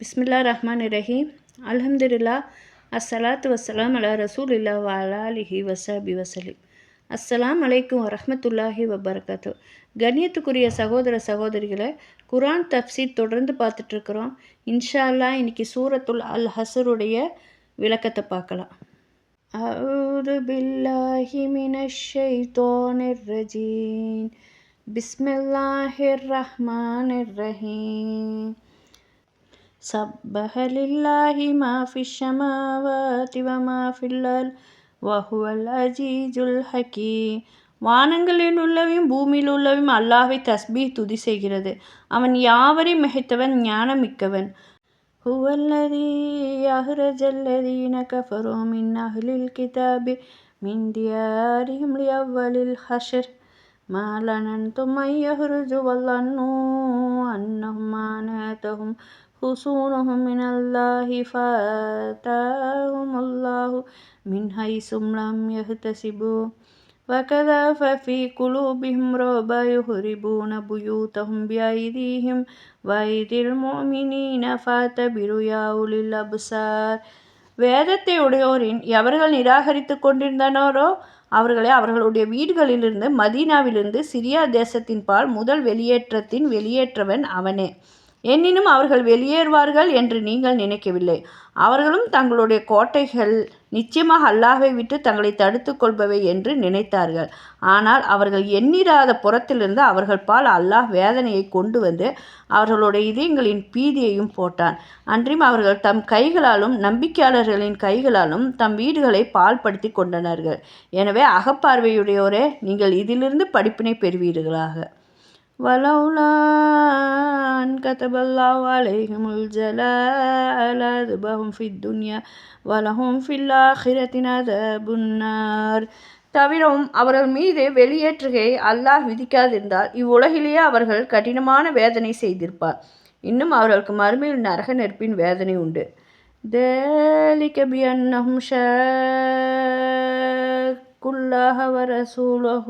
பிஸ்மில்லா ரஹ்மான் ரஹீம் அல்ஹம்துலில்லா அஸ்ஸலாத்து வஸ்ஸலாம் அலா ரசூலில்லா வலாலிஹி வசபி வசலிம் அஸ்ஸலாம் அலைக்கும் வரஹ்மத்துல்லாஹி வபரகாத்து கண்ணியத்துக்குரிய சகோதர சகோதரிகளை குரான் தப்சீர் தொடர்ந்து பார்த்துட்ருக்குறோம் இன்ஷா அல்லாஹ் இன்னைக்கு சூரத்துல் அல் ஹசருடைய விளக்கத்தை பார்க்கலாம் أعوذ بالله من الشيطان الرجيم بسم الله الرحمن الرحيم سبح لله ما في السماوات وما في الأرض وهو العزيز الحكيم வானங்களில் உள்ளவையும் பூமியில் உள்ளவையும் அல்லாஹ்வை தஸ்பீஹ் துதி செய்கிறது அவன் யாவரையும் மிகைத்தவன் ஞானமிக்கவன் هو الذي أخرج الذين كفروا من أهل الكتاب من ديارهم لأول الحشر ما لننتم أن يخرجوا وظنوا أنهم مانعتهم حصونهم من الله فآتاهم الله من حيث لم يحتسبوا وكذف في قلوبهم رعب يخربون بيوتهم بأيديهم وأيدي المؤمنين فاعتبروا يا أولي الأبصار வேதத்தை உடையோரின் எவர்கள் நிராகரித்து கொண்டிருந்தனரோ அவர்களை அவர்களுடைய வீடுகளிலிருந்து மதீனாவிலிருந்து சிரியா தேசத்தின் பால் முதல் வெளியேற்றத்தின் வெளியேற்றவன் அவனே எனினும் அவர்கள் வெளியேறுவார்கள் என்று நீங்கள் நினைக்கவில்லை. அவர்களும் தங்களுடைய கோட்டைகள் நிச்சயமாக அல்லாஹை விட்டு தங்களை தடுத்து கொள்பவை என்று நினைத்தார்கள். ஆனால் அவர்கள் எண்ணிராத புறத்திலிருந்து அவர்கள் பால் அல்லாஹ் வேதனையை கொண்டு வந்து அவர்களுடைய இதயங்களின் பீதியையும் போட்டான். அன்றியும் அவர்கள் தம் கைகளாலும் நம்பிக்கையாளர்களின் கைகளாலும் தம் வீடுகளை பால்படுத்தி கொண்டனர்கள். எனவே அகப்பார்வையுடையோரே நீங்கள் இதிலிருந்து படிப்பினை பெறுவீர்களாக. ولولا أن كتب الله عليهم الجلاء لعذبهم في الدنيا ولهم في الآخرة عذاب النار தவிரவும் அவர்கள் மீது வெளியேற்றுகையை அல்லாஹ் விதிக்காதிருந்தால் இவ்வுலகிலேயே அவர்கள் கடினமான வேதனை செய்திருப்பார் இன்னும் அவர்களுக்கு மறுமையில் நரக நெருப்பின் வேதனை உண்டு ذلك بأنهم شاقوا الله ورسوله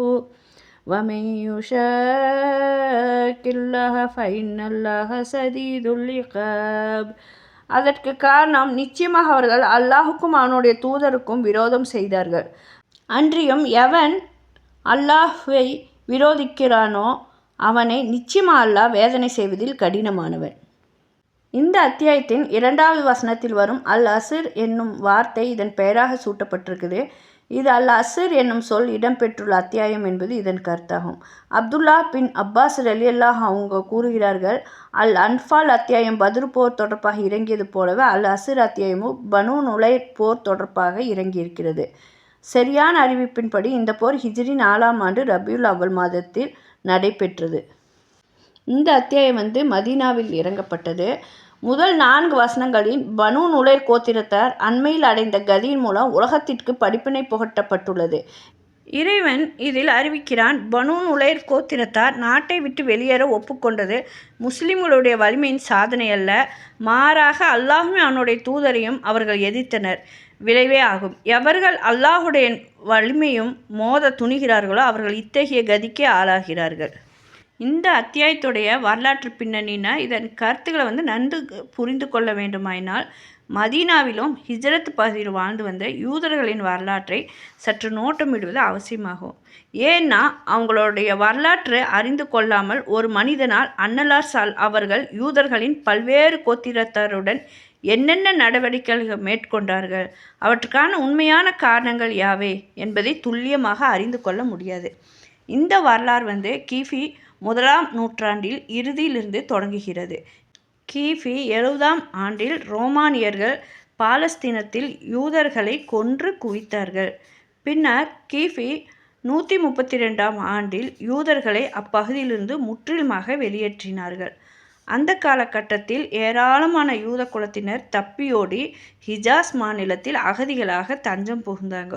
ومن يشاك الله فإن الله شديد العقاب அதற்கு காரணம் நிச்சயமாக அவர்கள் அல்லாஹுக்கும் அவனுடைய தூதருக்கும் விரோதம் செய்தார்கள் அன்றியும் எவன் அல்லாஹ்வை விரோதிக்கிறானோ அவனை நிச்சயமாக அல்லாஹ் வேதனை செய்வதில் கடினமானவன் இந்த அத்தியாயத்தின் இரண்டாவது வசனத்தில் வரும் அல் அசிர் என்னும் வார்த்தை இதன் பெயராக சூட்டப்பட்டிருக்குது. இது அல் அசிர் என்னும் சொல் இடம்பெற்றுள்ள அத்தியாயம் என்பது இதன் கருத்தாகும். அப்துல்லா பின் அப்பாஸ் ரலியல்லாஹ் அவங்க கூறுகிறார்கள் அல் அன்ஃபால் அத்தியாயம் பத்ரு போர் தொடர்பாக இறங்கியது போலவே அல் அசிர் அத்தியாயமும் பனு நுலை போர் தொடர்பாக இறங்கியிருக்கிறது. சரியான அறிவிப்பின்படி இந்த போர் ஹிஜ்ரி நாலாம் ஆண்டு ரபியுல் அவ்வல் மாதத்தில் நடைபெற்றது. இந்த அத்தியாயம் வந்து மதீனாவில் இறங்கப்பட்டது. முதல் நான்கு வசனங்களில் பனு நுழைர் கோத்திரத்தார் அண்மையில் அடைந்த கதியின் மூலம் உலகத்திற்கு படிப்பினை புகட்டப்பட்டுள்ளது. இறைவன் இதில் அறிவிக்கிறான் பனு நுழைர் கோத்திரத்தார் நாட்டை விட்டு வெளியேற ஒப்புக்கொண்டது முஸ்லிம்களுடைய வலிமையின் சாதனை அல்ல. மாறாக அல்லாஹுமே அவனுடைய தூதரையும் அவர்கள் எதிர்த்தனர். விளைவே ஆகும். எவர்கள் அல்லாஹுடைய வலிமையும் மோத துணிகிறார்களோ அவர்கள் இத்தகைய கதிக்கே ஆளாகிறார்கள். இந்த அத்தியாயத்துடைய வரலாற்று பின்னணினா இதன் கருத்துக்களை வந்து நன்கு புரிந்து கொள்ள வேண்டுமாயினால் மதீனாவிலும் ஹிஜரத் பகுதியில் வாழ்ந்து வந்த யூதர்களின் வரலாற்றை சற்று நோட்டமிடுவது அவசியமாகும். ஏன்னா அவங்களுடைய வரலாற்று அறிந்து கொள்ளாமல் ஒரு மனிதனால் அன்னலார் சால் அவர்கள் யூதர்களின் பல்வேறு கோத்திரத்தாருடன் என்னென்ன நடவடிக்கைகள் மேற்கொண்டார்கள் அவற்றுக்கான உண்மையான காரணங்கள் யாவை என்பதை துல்லியமாக அறிந்து கொள்ள முடியாது. இந்த வரலாறு வந்து கிஃபி முதலாம் நூற்றாண்டில் இறுதியிலிருந்து தொடங்குகிறது. கிபி எழுபதாம் ஆண்டில் ரோமானியர்கள் பாலஸ்தீனத்தில் யூதர்களை கொன்று குவித்தார்கள். பின்னர் கிபி நூற்றி முப்பத்தி ரெண்டாம் ஆண்டில் யூதர்களை அப்பகுதியிலிருந்து முற்றிலுமாக வெளியேற்றினார்கள். அந்த காலகட்டத்தில் ஏராளமான யூத குலத்தினர் தப்பியோடி ஹிஜாஸ் மாநிலத்தில் அகதிகளாக தஞ்சம் புகுந்தாங்க.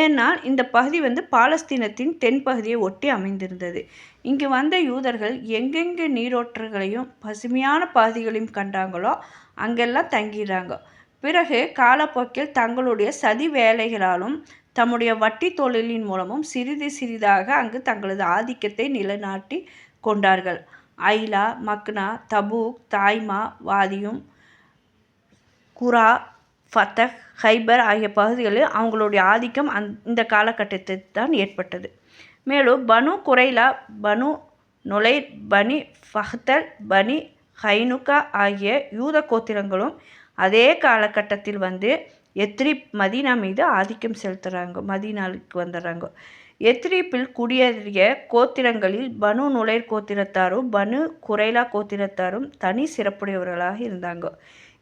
ஏன்னால் இந்த பகுதி வந்து பாலஸ்தீனத்தின் தென்பகுதியை ஒட்டி அமைந்திருந்தது. இங்கு வந்த யூதர்கள் எங்கெங்கே நீரோற்றங்களையும் பசுமையான பகுதிகளையும் கண்டாங்களோ அங்கெல்லாம் தங்கிடுறாங்க பிறகு காலப்போக்கில் தங்களுடைய சதி வேலைகளாலும் தம்முடைய வட்டி தொழிலின் மூலமும் சிறிது சிறிதாக அங்கு தங்களது ஆதிக்கத்தை நிலைநாட்டி கொண்டார்கள். ஐலா மக்னா தபூக் தாய்மா வாதியும் குரா ஃபத்தஹ் ஹைபர் ஆகிய பகுதிகளில் அவங்களுடைய ஆதிக்கம் அந் இந்த காலகட்டத்தில் தான் ஏற்பட்டது. மேலும் பனு குரைலா பனு நுழை பனி ஃபஹ்தல் பனி ஹைனுகா ஆகிய யூத கோத்திரங்களும் அதே காலகட்டத்தில் வந்து எத்ரிப் மதீனா மீது ஆதிக்கம் செலுத்துகிறாங்க மதீனாவுக்கு வந்துடுறாங்க. எத்ரிப்பில் குடியேறிய கோத்திரங்களில் பனு நுழைர் கோத்திரத்தாரும் பனு குரைலா கோத்திரத்தாரும் தனி சிறப்புடையவர்களாக இருந்தாங்க.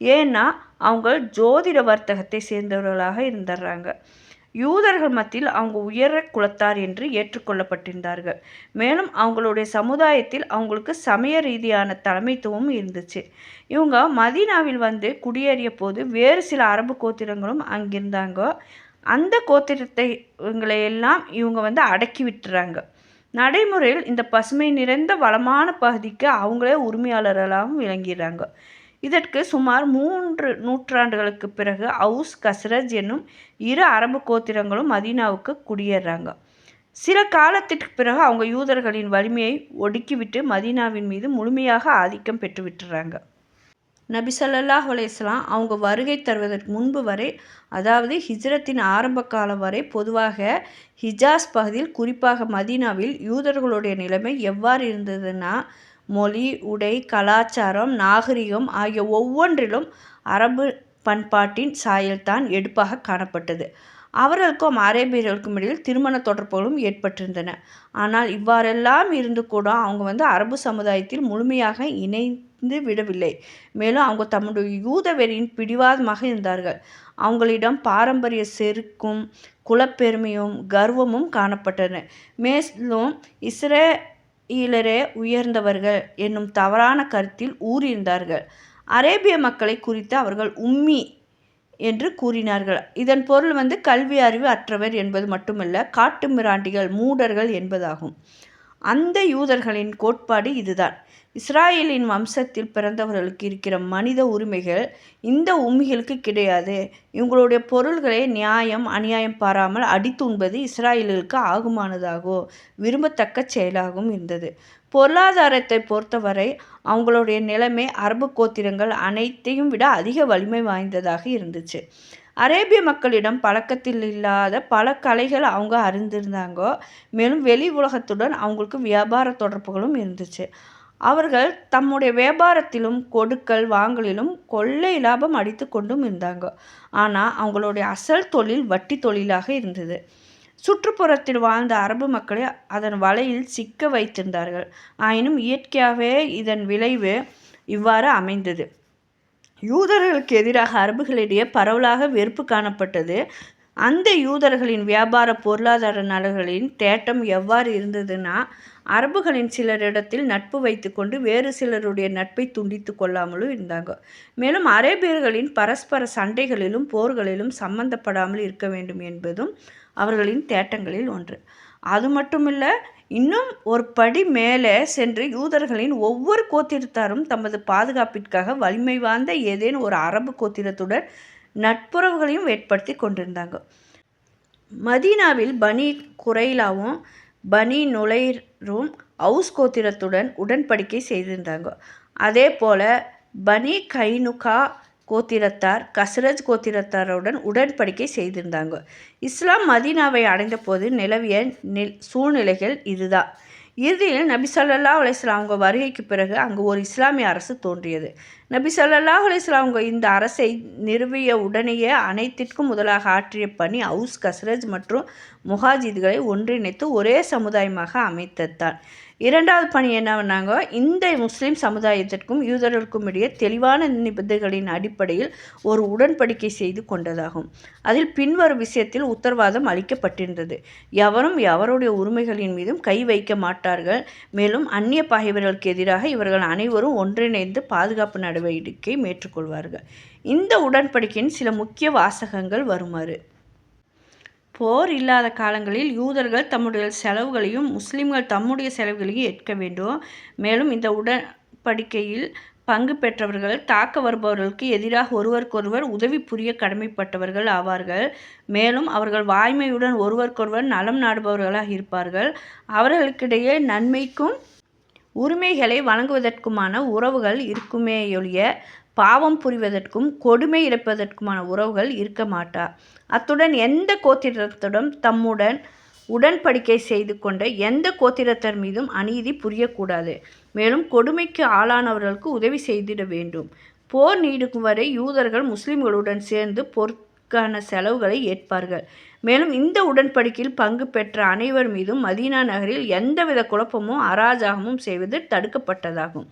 ஏன்னா அவங்க ஜோதிட வர்த்தகத்தை சேர்ந்தவர்களாக இருந்துடுறாங்க யூதர்கள் மத்தியில் அவங்க உயர குலத்தார் என்று ஏற்றுக்கொள்ளப்பட்டிருந்தார்கள். மேலும் அவங்களுடைய சமுதாயத்தில் அவங்களுக்கு சமய ரீதியான தலைமைத்துவம் இருந்துச்சு. இவங்க மதீனாவில் வந்து குடியேறிய போது வேறு சில அரபு கோத்திரங்களும் அங்கிருந்தாங்க. அந்த கோத்திரத்தை இவங்களை எல்லாம் இவங்க வந்து அடக்கி விட்டுறாங்க. நடைமுறையில் இந்த பசுமை நிறைந்த வளமான பகுதிக்கு அவங்களே உரிமையாளர்களாகவும் விளங்கிறாங்க இதற்கு சுமார் மூன்று நூற்றாண்டுகளுக்கு பிறகு அவுஸ் கசரஜ் என்னும் இரு அரபு கோத்திரங்களும் மதீனாவுக்கு குடியேறாங்க. சில காலத்திற்கு பிறகு அவங்க யூதர்களின் வலிமையை ஒடுக்கிவிட்டு மதீனாவின் மீது முழுமையாக ஆதிக்கம் பெற்று விட்டுறாங்க. நபி சல்லல்லாஹ் அலையாம் அவங்க வருகை தருவதற்கு முன்பு வரை அதாவது ஹிஜ்ரத்தின் ஆரம்ப காலம் வரை பொதுவாக ஹிஜாஸ் பகுதியில் குறிப்பாக மதீனாவில் யூதர்களுடைய நிலைமை எவ்வாறு இருந்ததுன்னா மொழி உடை கலாச்சாரம் நாகரிகம் ஆகிய ஒவ்வொன்றிலும் அரபு பண்பாட்டின் சாயல்தான் எடுப்பாக காணப்பட்டது. அவர்களுக்கும் அரேபியர்களுக்கும் இடையில் திருமண தொடர்புகளும் ஏற்பட்டிருந்தன. ஆனால் இவ்வாறெல்லாம் இருந்து கூட அவங்க வந்து அரபு சமுதாயத்தில் முழுமையாக இணைந்து விடவில்லை. மேலும் அவங்க தம்முடைய யூத வெறியின் பிடிவாதமாக இருந்தார்கள். அவங்களிடம் பாரம்பரிய செருக்கும் குலப்பெருமையும் கர்வமும் காணப்பட்டன. மேலும் இஸ்ரேலரே உயர்ந்தவர்கள் என்னும் தவறான கருத்தில் ஊறியிருந்தார்கள். அரேபிய மக்களை குறித்து அவர்கள் உம்மி என்று கூறினார்கள். இதன் பொருள் வந்து கல்வி அறிவு அற்றவர் என்பது மட்டுமல்ல காட்டு மிராண்டிகள் மூடர்கள் என்பதாகும். அந்த யூதர்களின் கோட்பாடு இதுதான். இஸ்ராயலின் வம்சத்தில் பிறந்தவர்களுக்கு இருக்கிற மனித உரிமைகள் இந்த உண்மைகளுக்கு கிடையாது. இவங்களுடைய பொருள்களை நியாயம் அநியாயம் பாராமல் அடித்துண்பது இஸ்ராயலுக்கு ஆகுமானதாகோ விரும்பத்தக்க செயலாகவும் இருந்தது. பொருளாதாரத்தை பொறுத்தவரை அவங்களுடைய நிலைமை அரபு கோத்திரங்கள் அனைத்தையும் விட அதிக வலிமை வாய்ந்ததாக இருந்துச்சு. அரேபிய மக்களிடம் பழக்கத்தில் இல்லாத பல கலைகள் அவங்க அறிந்திருந்தாங்க. மேலும் வெளி உலகத்துடன் அவங்களுக்கு வியாபார தொடர்புகளும் இருந்துச்சு. அவர்கள் தம்முடைய வியாபாரத்திலும் கொடுக்கல் வாங்கலிலும் கொள்ளை லாபம் அடித்து கொண்டும் இருந்தாங்க. ஆனால் அவங்களுடைய அசல் தொழில் வட்டி தொழிலாக இருந்தது. சுற்றுப்புறத்தில் வாழ்ந்த அரபு மக்களை அதன் வலையில் சிக்க வைத்திருந்தார்கள். ஆயினும் இயற்கையாகவே இதன் விளைவு இவ்வாறு அமைந்தது. யூதர்களுக்கு எதிராக அரபுகளிடையே பரவலாக வெறுப்பு காணப்பட்டது. அந்த யூதர்களின் வியாபார பொருளாதார நலன்களின் தேட்டம் எவ்வாறு இருந்ததுன்னா அரபுகளின் சிலரிடத்தில் நட்பு வைத்துக்கொண்டு வேறு சிலருடைய நட்பை துண்டித்து கொள்ளாமலும் இருந்தாங்க. மேலும் அரேபியர்களின் பரஸ்பர சண்டைகளிலும் போர்களிலும் சம்பந்தப்படாமல் இருக்க வேண்டும் என்பதும் அவர்களின் தேட்டங்களில் ஒன்று. அது மட்டுமில்ல இன்னும் ஒரு படி மேலே சென்று யூதர்களின் ஒவ்வொரு கோத்திரத்தாரும் தமது பாதுகாப்பிற்காக வலிமை வாய்ந்த ஏதேனும் ஒரு அரபு கோத்திரத்துடன் நட்புறவுகளையும் ஏற்படுத்தி கொண்டிருந்தாங்க. மதீனாவில் பனி குரைலாவும் பனி நுழைரும் அவுஸ் கோத்திரத்துடன் உடன்படிக்கை செய்திருந்தாங்க. அதே போல் பனி கைனுகா கோத்திரத்தார் கஸ்ரஜ் கோத்திரத்தாருடன் உடன்படிக்கை செய்திருந்தாங்க. இஸ்லாம் மதீனாவை அடைந்த போது நிலவிய நில் சூழ்நிலைகள் இதுதான். இறுதியில் நபி சொல்லல்லா அலிஸ்லாம் அவங்க வருகைக்கு பிறகு அங்கு ஒரு இஸ்லாமிய அரசு தோன்றியது. நபி சொல்லல்லா அலிஸ்லாம் அவங்க இந்த அரசை நிறுவிய உடனேயே அனைத்திற்கும் முதலாக ஆற்றிய பணி அவுஸ் கஸ்ரஜ் மற்றும் முஹாஜித்களை ஒன்றிணைத்து ஒரே சமுதாயமாக அமைத்ததான் இரண்டாவது பணி என்னவென்னாங்க இந்த முஸ்லீம் சமுதாயத்திற்கும் யூதர்களுக்கும் இடையே தெளிவான நிபந்தனைகளின் அடிப்படையில் ஒரு உடன்படிக்கை செய்து கொண்டதாகும். அதில் பின்வரும் விஷயத்தில் உத்தரவாதம் அளிக்கப்பட்டிருந்தது. எவரும் எவருடைய உரிமைகளின் மீதும் கை வைக்க மாட்டார்கள். மேலும் அந்நிய பகைவர்களுக்கு எதிராக இவர்கள் அனைவரும் ஒன்றிணைந்து பாதுகாப்பு நடவடிக்கை மேற்றுக்கொள்வார்கள் இந்த உடன்படிக்கையின் சில முக்கிய வாசகங்கள் வருமாறு. போர் இல்லாத காலங்களில் யூதர்கள் தம்முடைய செலவுகளையும் முஸ்லிம்கள் தம்முடைய செலவுகளையும் ஏற்க வேண்டும். மேலும் இந்த உடன்படிக்கையில் பங்கு பெற்றவர்கள் தாக்க வருபவர்களுக்கு எதிராக ஒருவருக்கொருவர் உதவி புரிய கடமைப்பட்டவர்கள் ஆவார்கள். மேலும் அவர்கள் வாய்மையுடன் ஒருவருக்கொருவர் நலம் நாடுபவர்களாக இருப்பார்கள். அவர்களுக்கிடையே நன்மைக்கும் உரிமைகளை வழங்குவதற்குமான உறவுகள் இருக்குமேயொழிய பாவம் புரிவதற்கும் கொடுமை இழப்பதற்குமான உறவுகள் இருக்க மாட்டார் அத்துடன் எந்த கோத்திரத்துடன் தம்முடன் உடன்படிக்கை செய்து கொண்ட எந்த கோத்திரத்தர் மீதும் அநீதி புரியக்கூடாது. மேலும் கொடுமைக்கு ஆளானவர்களுக்கு உதவி செய்திட வேண்டும். போர் நீடிக்கும் வரை யூதர்கள் முஸ்லிம்களுடன் சேர்ந்து பொருட்கான செலவுகளை ஏற்பார்கள். மேலும் இந்த உடன்படிக்கையில் பங்கு பெற்ற அனைவர் மீதும் மதீனா நகரில் எந்தவித குழப்பமும் அராஜகமும் செய்வது தடுக்கப்பட்டதாகும்.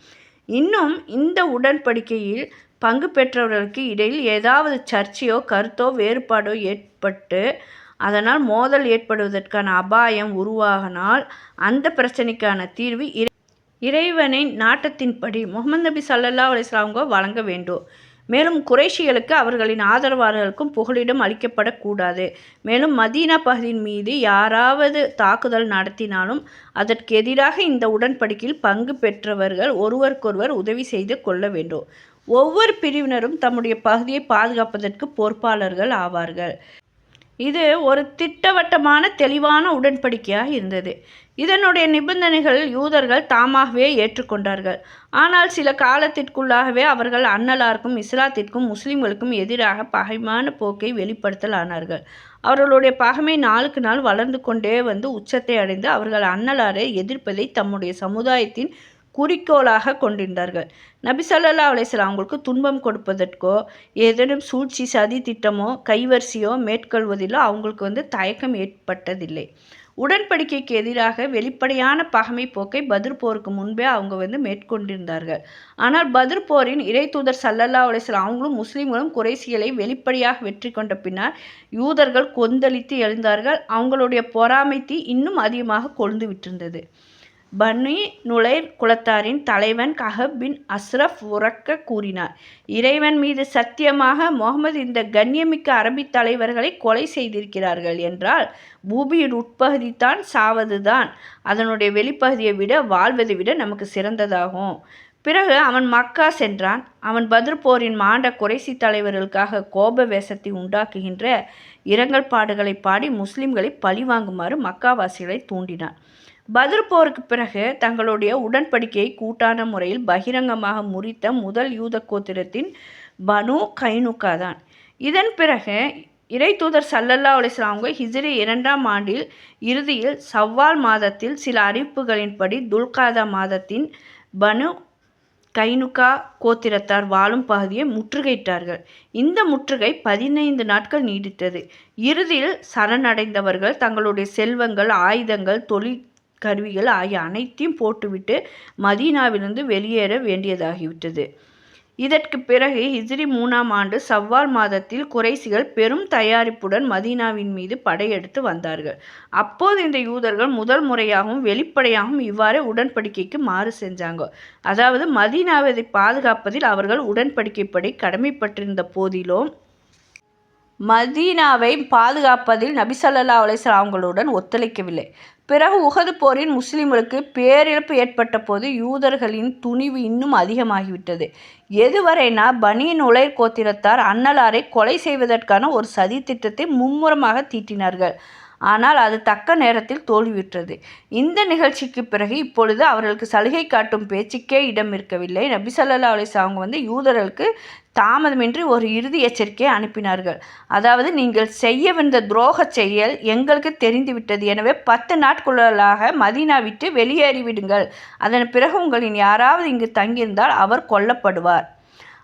இன்னும் இந்த உடன்படிக்கையில் பங்கு பெற்றவர்களுக்கு இடையில் ஏதாவது சர்ச்சையோ கருத்தோ வேறுபாடோ ஏற்பட்டு அதனால் மோதல் ஏற்படுவதற்கான அபாயம் உருவாகினால் அந்த பிரச்சனைக்கான தீர்வு இறை இறைவனின் நாட்டத்தின்படி முகமது நபி சல்லல்லா அலிஸ்லாம்கோ வழங்க வேண்டும். மேலும் குறைஷிகளுக்கு அவர்களின் ஆதரவாளர்களுக்கும் புகலிடம் அளிக்கப்படக்கூடாது. மேலும் மதீனா பகுதியின் மீது யாராவது தாக்குதல் நடத்தினாலும் அதற்கு எதிராக இந்த உடன்படிக்கையில் பங்கு பெற்றவர்கள் ஒருவருக்கொருவர் உதவி செய்து கொள்ள வேண்டும். ஒவ்வொரு பிரிவினரும் தம்முடைய பகுதியை பாதுகாப்பதற்கு பொறுப்பாளர்கள் ஆவார்கள். இது ஒரு திட்டவட்டமான தெளிவான உடன்படிக்கையாக இருந்தது. இதனுடைய நிபந்தனைகள் யூதர்கள் தாமாகவே ஏற்றுக்கொண்டார்கள். ஆனால் சில காலத்திற்குள்ளாகவே அவர்கள் அன்னலாருக்கும் இஸ்லாத்திற்கும் முஸ்லிம்களுக்கும் எதிராக பகைமான போக்கை வெளிப்படுத்தலானார்கள். அவர்களுடைய பகைமை நாளுக்கு நாள் வளர்ந்து கொண்டே வந்து உச்சத்தை அடைந்து அவர்கள் அன்னலாரை எதிர்ப்பதை தம்முடைய சமுதாயத்தின் குறிக்கோளாக கொண்டிருந்தார்கள். நபி சல்லா அலிஸ்லாம் அவங்களுக்கு துன்பம் கொடுப்பதற்கோ ஏதேனும் சூழ்ச்சி சதி திட்டமோ கைவரிசையோ மேற்கொள்வதிலோ அவங்களுக்கு வந்து தயக்கம் ஏற்பட்டதில்லை. உடன்படிக்கைக்கு எதிராக வெளிப்படையான பகமை போக்கை பதிர் போருக்கு முன்பே அவங்க வந்து மேற்கொண்டிருந்தார்கள். ஆனால் பதிர் போரின் இறை தூதர் சல்லல்லா அலிஸ்லாம் அவங்களும் முஸ்லீம்களும் குறைசிகளை வெளிப்படையாக வெற்றி கொண்ட பின்னால் யூதர்கள் கொந்தளித்து எழுந்தார்கள். அவங்களுடைய பொறாமை தீ இன்னும் அதிகமாக கொழுந்து விட்டிருந்தது. பனி நுழைர் குலத்தாரின் தலைவன் கஹப் பின் அஸ்ரஃப் உறக்க கூறினார். இறைவன் மீது சத்தியமாக முகமது இந்த கண்ணியமிக்க அரபி தலைவர்களை கொலை செய்திருக்கிறார்கள் என்றால் பூமியின் உட்பகுதி தான் சாவதுதான் அதனுடைய வெளிப்பகுதியை விட வாழ்வதை விட நமக்கு சிறந்ததாகும். பிறகு அவன் மக்கா சென்றான். அவன் பதிர் போரின் மாண்ட குறைசி தலைவர்களுக்காக கோப வேஷத்தை உண்டாக்குகின்ற இரங்கல் பாடுகளை பாடி முஸ்லிம்களை பழிவாங்குமாறு மக்காவாசிகளை தூண்டினான். பதில் போருக்கு பிறகு தங்களுடைய உடன்படிக்கையை கூட்டான முறையில் பகிரங்கமாக முறித்த முதல் யூத கோத்திரத்தின் பனு கைனுக்கா தான். இதன் பிறகு இறை தூதர் சல்லல்லா அவங்க ஹிஜ்ரி இரண்டாம் ஆண்டில் இறுதியில் சவ்வால் மாதத்தில் சில அறிவிப்புகளின்படி துல்காதா மாதத்தின் பனு கைனுகா கோத்திரத்தார் வாழும் பகுதியை முற்றுகையிட்டார்கள். இந்த முற்றுகை பதினைந்து நாட்கள் நீடித்தது. இறுதியில் சரணடைந்தவர்கள் தங்களுடைய செல்வங்கள் ஆயுதங்கள் தொழில் கருவிகள் ஆகிய அனைத்தையும் போட்டுவிட்டு மதீனாவிலிருந்து வெளியேற வேண்டியதாகிவிட்டது. இதற்கு பிறகு ஹிஜ்ரி மூணாம் ஆண்டு சவ்வால் மாதத்தில் குறைசிகள் பெரும் தயாரிப்புடன் மதீனாவின் மீது படையெடுத்து வந்தார்கள். அப்போது இந்த யூதர்கள் முதல் முறையாகவும் வெளிப்படையாகவும் இவ்வாறு உடன்படிக்கைக்கு மாறு செஞ்சாங்க. அதாவது மதீனாவை பாதுகாப்பதில் அவர்கள் உடன்படிக்கைப்படி கடமைப்பட்டிருந்த போதிலும் மதீனாவை பாதுகாப்பதில் நபிசல்லா அலிஸ்லாம் அவங்களுடன் ஒத்துழைக்கவில்லை. பிறகு உகது போரின் முஸ்லிம்களுக்கு பேரிழப்பு ஏற்பட்ட போது யூதர்களின் துணிவு இன்னும் அதிகமாகிவிட்டது. எதுவரைனா பனி நுழை கோத்திரத்தார் அன்னலாரை கொலை செய்வதற்கான ஒரு சதி திட்டத்தை மும்முரமாக தீட்டினார்கள். ஆனால் அது தக்க நேரத்தில் தோல்வியுற்றது. இந்த நிகழ்ச்சிக்கு பிறகு இப்பொழுது அவர்களுக்கு சலுகை காட்டும் பேச்சுக்கே இடம் இருக்கவில்லை. நபி சல்லா அலிஸ் அவங்க வந்து யூதர்களுக்கு தாமதமின்றி ஒரு இறுதி எச்சரிக்கையை அனுப்பினார்கள். அதாவது நீங்கள் செய்ய வந்த துரோக செயல் எங்களுக்கு தெரிந்துவிட்டது. எனவே பத்து நாட்குள்ளாக மதீனா விட்டு வெளியேறிவிடுங்கள். அதன் பிறகு உங்களின் யாராவது இங்கு தங்கியிருந்தால் அவர் கொல்லப்படுவார்.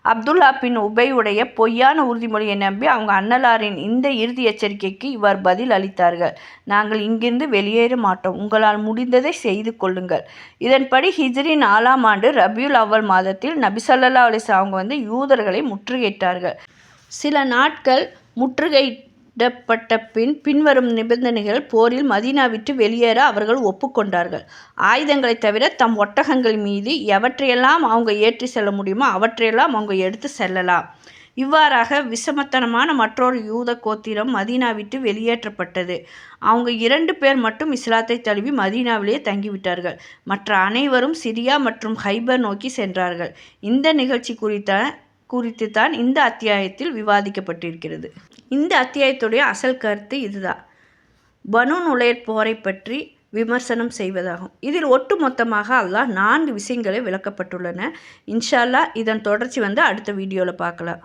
அப்துல்லா பின் உபையுடைய பொய்யான உறுதிமொழியை நம்பி அவங்க அன்னலாரின் இந்த இறுதி எச்சரிக்கைக்கு இவர் பதில் அளித்தார்கள். நாங்கள் இங்கிருந்து வெளியேற மாட்டோம். உங்களால் முடிந்ததை செய்து கொள்ளுங்கள். இதன்படி ஹிஜ்ரி நாலாம் ஆண்டு ரபியுல் அவ்வல் மாதத்தில் நபிசல்லா அலிஸ் அவங்க வந்து யூதர்களை முற்றுகையிட்டார்கள். சில நாட்கள் முற்றுகை பட்ட பின் பின்வரும் நிபந்தனைகள் போரில் மதீனா விட்டு வெளியேற அவர்கள் ஒப்புக்கொண்டார்கள். ஆயுதங்களை தவிர தம் ஒட்டகங்கள் மீது எவற்றையெல்லாம் அவங்க ஏற்றி செல்ல முடியுமோ அவற்றையெல்லாம் அவங்க எடுத்து செல்லலாம். இவ்வாறாக விஷமத்தனமான மற்றொரு யூத கோத்திரம் மதீனா விட்டு வெளியேற்றப்பட்டது. அவங்க இரண்டு பேர் மட்டும் இஸ்லாத்தை தழுவி மதீனாவிலேயே தங்கிவிட்டார்கள். மற்ற அனைவரும் சிரியா மற்றும் ஹைபர் நோக்கி சென்றார்கள். இந்த நிகழ்ச்சி குறித்த குறித்து தான் இந்த அத்தியாயத்தில் விவாதிக்கப்பட்டிருக்கிறது. இந்த அத்தியாயத்துடைய அசல் கருத்து இதுதான். பனு நுழையற் போரை பற்றி விமர்சனம் செய்வதாகும். இதில் ஒட்டு மொத்தமாக அல்லாஹ் நான்கு விஷயங்களே விளக்கப்பட்டுள்ளன. இன்ஷால்லா இதன் தொடர்ச்சி வந்து அடுத்த வீடியோவில் பார்க்கலாம்.